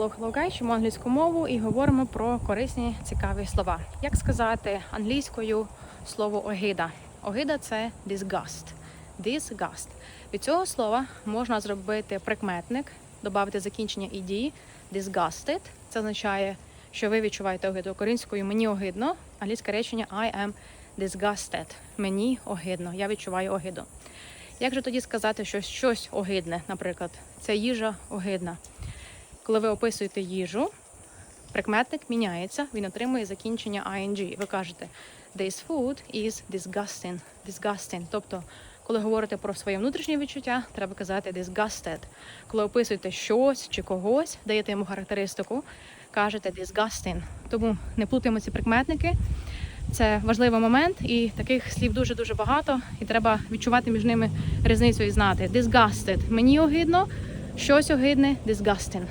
Hello, hello, guys! Вчимо англійську мову і говоримо про корисні цікаві слова. Як сказати англійською слово огида? Огида це disgust. Disgust. Від цього слова можна зробити прикметник, додати закінчення ed. Disgusted. Це означає, що ви відчуваєте огиду. Українською мені огидно, англійське речення I am disgusted. Мені огидно, я відчуваю огиду. Як же тоді сказати, що щось огидне, наприклад, ця їжа огидна? Коли ви описуєте їжу, прикметник міняється, він отримує закінчення ing. Ви кажете This food is disgusting. disgusting. Тобто, коли говорите про своє внутрішнє відчуття, треба казати disgusted. Коли описуєте щось чи когось, даєте йому характеристику, кажете disgusting. Тому не плутаємо ці прикметники. Це важливий момент, і таких слів дуже дуже багато, і треба відчувати між ними різницю і знати. Disgusted – мені огидно, щось огидне, disgusting.